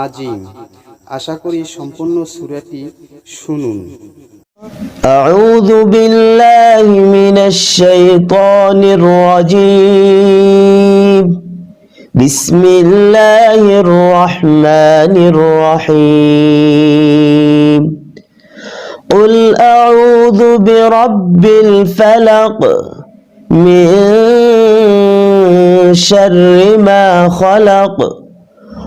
আজিম আশা করি সম্পূর্ণ সুরাটি শুনুন أعوذ بالله من الشيطان الرجيم بسم الله الرحمن الرحيم قل أعوذ برب الفلق من شر ما خلق